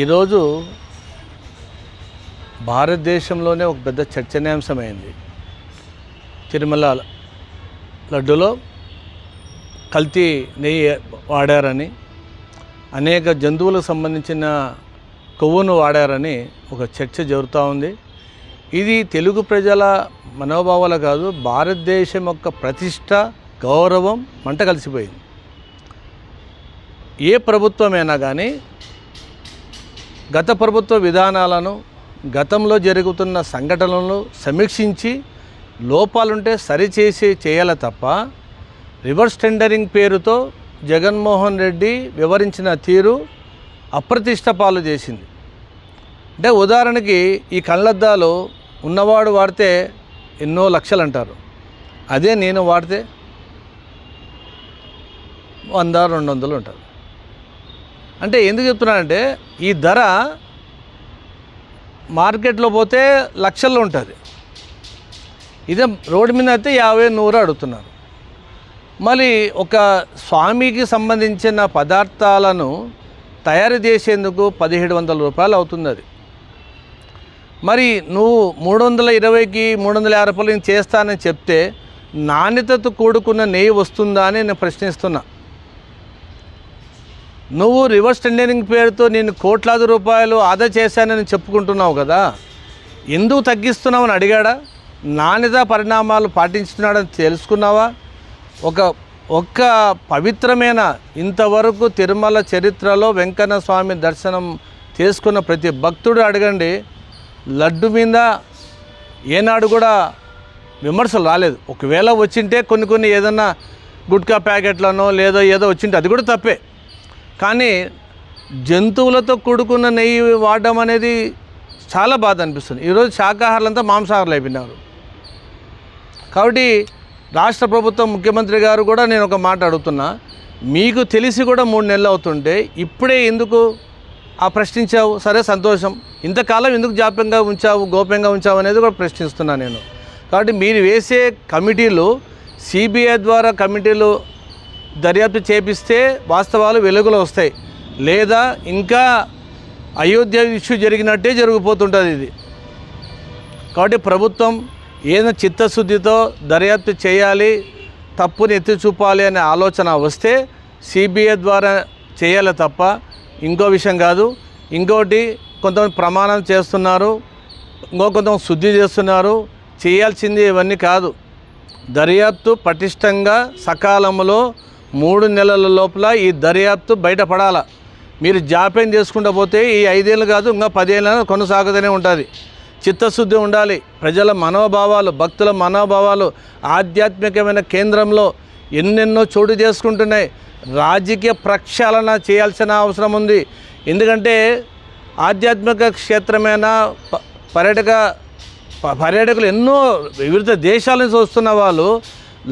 ఈరోజు భారతదేశంలోనే ఒక పెద్ద చర్చనీయాంశమైంది. తిరుమల లడ్డులో కల్తీ నెయ్యి వాడారని అనేక జంతువులకు సంబంధించిన కొవ్వును వాడారని ఒక చర్చ జరుగుతూ ఉంది. ఇది తెలుగు ప్రజల మనోభావాలు కాదు భారతదేశం యొక్క ప్రతిష్ట గౌరవం మంట కలిసిపోయింది. ఏ ప్రభుత్వమైనా కానీ గత ప్రభుత్వ విధానాలను గతంలో జరుగుతున్న సంఘటనలను సమీక్షించి లోపాలుంటే సరిచేసి చేయాలి తప్ప రివర్స్ టెండరింగ్ పేరుతో జగన్మోహన్ రెడ్డి వివరించిన తీరు అప్రతిష్ట పాలు చేసింది. అంటే ఉదాహరణకి ఈ కళ్ళద్దాలు ఉన్నవాడు వాడితే ఎన్నో లక్షలు అంటారు అదే నేను వాడితే వంద రెండు వందలు ఉంటారు. అంటే ఎందుకు చెప్తున్నానంటే ఈ ధర మార్కెట్లో పోతే లక్షల్లో ఉంటుంది. ఇదే రోడ్డు మీద అయితే యాభై నూరు అడుగుతున్నారు. మళ్ళీ ఒక స్వామికి సంబంధించిన పదార్థాలను తయారు చేసేందుకు పదిహేడు వందల రూపాయలు అవుతుంది అది. మరి నువ్వు మూడు వందల ఇరవైకి మూడు వందల యాభై రూపాయలు నేను చేస్తానని చెప్తే నాణ్యతతో కూడుకున్న నెయ్యి వస్తుందా అని నేను ప్రశ్నిస్తున్నా. నువ్వు రివర్స్ టెండరింగ్ పేరుతో నేను కోట్లాది రూపాయలు ఆదా చేశానని చెప్పుకుంటున్నావు కదా ఎందుకు తగ్గిస్తున్నావు అని అడిగాడా? నాణ్యత పరిణామాలు పాటించుతున్నాడని తెలుసుకున్నావా? ఒక ఒక్క పవిత్రమైన ఇంతవరకు తిరుమల చరిత్రలో వెంకన్న స్వామి దర్శనం చేసుకున్న ప్రతి భక్తుడు అడగండి లడ్డు మీద ఏనాడు కూడా విమర్శలు రాలేదు. ఒకవేళ వచ్చింటే కొన్ని కొన్ని ఏదన్నా గుట్కా ప్యాకెట్లనో లేదో ఏదో వచ్చింటే అది కూడా తప్పే. కానీ జంతువులతో కూడుకున్న నెయ్యి వాడడం అనేది చాలా బాధ అనిపిస్తుంది. ఈరోజు శాకాహారులంతా మాంసాహారులు అయిపోయినారు. కాబట్టి రాష్ట్ర ప్రభుత్వం ముఖ్యమంత్రి గారు కూడా నేను ఒక మాట అడుగుతున్నా. మీకు తెలిసి కూడా మూడు నెలలు అవుతుంటే ఇప్పుడే ఎందుకు ఆ ప్రశ్నించావు? సరే సంతోషం. ఇంతకాలం ఎందుకు జాప్యంగా ఉంచావు గోప్యంగా ఉంచావు అనేది కూడా ప్రశ్నిస్తున్నా నేను. కాబట్టి మీరు వేసే కమిటీలు సిబిఐ ద్వారా కమిటీలు దర్యాప్తు చేపిస్తే వాస్తవాలు వెలుగులో వస్తాయి. లేదా ఇంకా అయోధ్య ఇష్యూ జరిగినట్టే జరిగిపోతుంటుంది ఇది. కాబట్టి ప్రభుత్వం ఏదైనా చిత్తశుద్ధితో దర్యాప్తు చేయాలి తప్పుని ఎత్తి చూపాలి అనే ఆలోచన వస్తే సిబిఐ ద్వారా చేయాలి తప్ప ఇంకో విషయం కాదు. ఇంకోటి కొంతమంది ప్రమాణం చేస్తున్నారు ఇంకో కొంతమంది శుద్ధి చేస్తున్నారు చేయాల్సింది ఇవన్నీ కాదు. దర్యాప్తు పటిష్టంగా సకాలంలో మూడు నెలల లోపల ఈ దర్యాప్తు బయటపడాల. మీరు జాప్యం చేసుకుంటూ పోతే ఈ ఐదేళ్ళు కాదు ఇంకా పదేళ్ళ కొనసాగుతూనే ఉంటుంది. చిత్తశుద్ధి ఉండాలి. ప్రజల మనోభావాలు భక్తుల మనోభావాలు ఆధ్యాత్మికమైన కేంద్రంలో ఎన్నెన్నో చోటు చేసుకుంటున్నాయి. రాజకీయ ప్రక్షాళన చేయాల్సిన అవసరం ఉంది. ఎందుకంటే ఆధ్యాత్మిక క్షేత్రమైన ప- పర్యాటక పర్యాటకులు ఎన్నో వివిధ దేశాల నుంచి వస్తున్న వాళ్ళు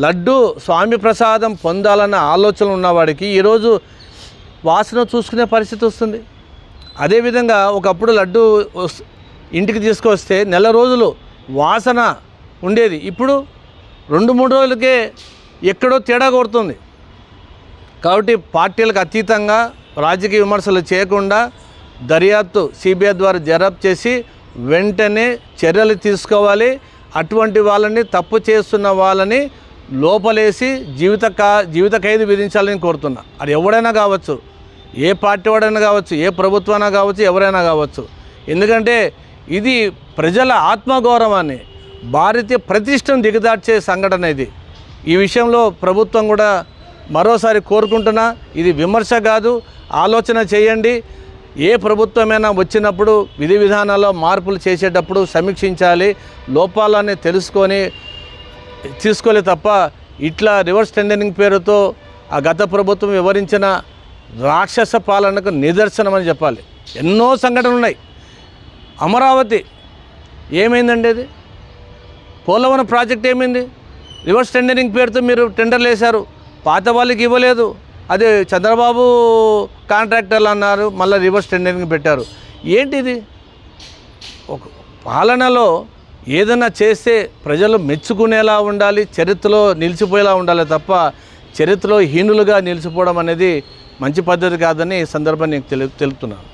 లడ్డు స్వామి ప్రసాదం పొందాలన్న ఆలోచన ఉన్నవాడికి ఈరోజు వాసన చూసుకునే పరిస్థితి వస్తుంది. అదేవిధంగా ఒకప్పుడు లడ్డు ఇంటికి తీసుకొస్తే నెల రోజులు వాసన ఉండేది. ఇప్పుడు రెండు మూడు రోజులకే ఎక్కడో తేడా కొడుతుంది. కాబట్టి పార్టీలకు అతీతంగా రాజకీయ విమర్శలు చేయకుండా దర్యాప్తు సిబిఐ ద్వారా దర్యాప్తు చేసి వెంటనే చర్యలు తీసుకోవాలి. అటువంటి వాళ్ళని తప్పు చేస్తున్న వాళ్ళని లోపలేసి జీవిత కా జీవిత ఖైదు విధించాలని కోరుతున్నా. అది ఎవడైనా కావచ్చు ఏ పార్టీ వాడైనా కావచ్చు ఏ ప్రభుత్వమైనా కావచ్చు ఎవరైనా కావచ్చు. ఎందుకంటే ఇది ప్రజల ఆత్మగౌరవాన్ని భారతీయ ప్రతిష్టను దిగదార్చే సంఘటన ఇది. ఈ విషయంలో ప్రభుత్వం కూడా మరోసారి కోరుకుంటున్నా ఇది విమర్శ కాదు ఆలోచన చేయండి. ఏ ప్రభుత్వమైనా వచ్చినప్పుడు విధి విధానాల్లో మార్పులు చేసేటప్పుడు సమీక్షించాలి లోపాలని తెలుసుకొని తీసుకోలే తప్ప ఇట్లా రివర్స్ టెండరింగ్ పేరుతో ఆ గత ప్రభుత్వం వివరించిన రాక్షస పాలనకు నిదర్శనం అని చెప్పాలి. ఎన్నో సంఘటనలు ఉన్నాయి. అమరావతి ఏమైందండి అది? పోలవరం ప్రాజెక్ట్ ఏమైంది? రివర్స్ టెండరింగ్ పేరుతో మీరు టెండర్లు వేశారు. పాత వాళ్ళకి ఇవ్వలేదు. అదే చంద్రబాబు కాంట్రాక్టర్లు అన్నారు మళ్ళీ రివర్స్ టెండరింగ్ పెట్టారు. ఏంటిది? ఒక పాలనలో ఏదైనా చేస్తే ప్రజలు మెచ్చుకునేలా ఉండాలి చరిత్రలో నిలిచిపోయేలా ఉండాలి తప్ప చరిత్రలో హీనులుగా నిలిచిపోవడం అనేది మంచి పద్ధతి కాదని ఈ సందర్భాన్ని నేను తెలు తెలుపుతున్నాను.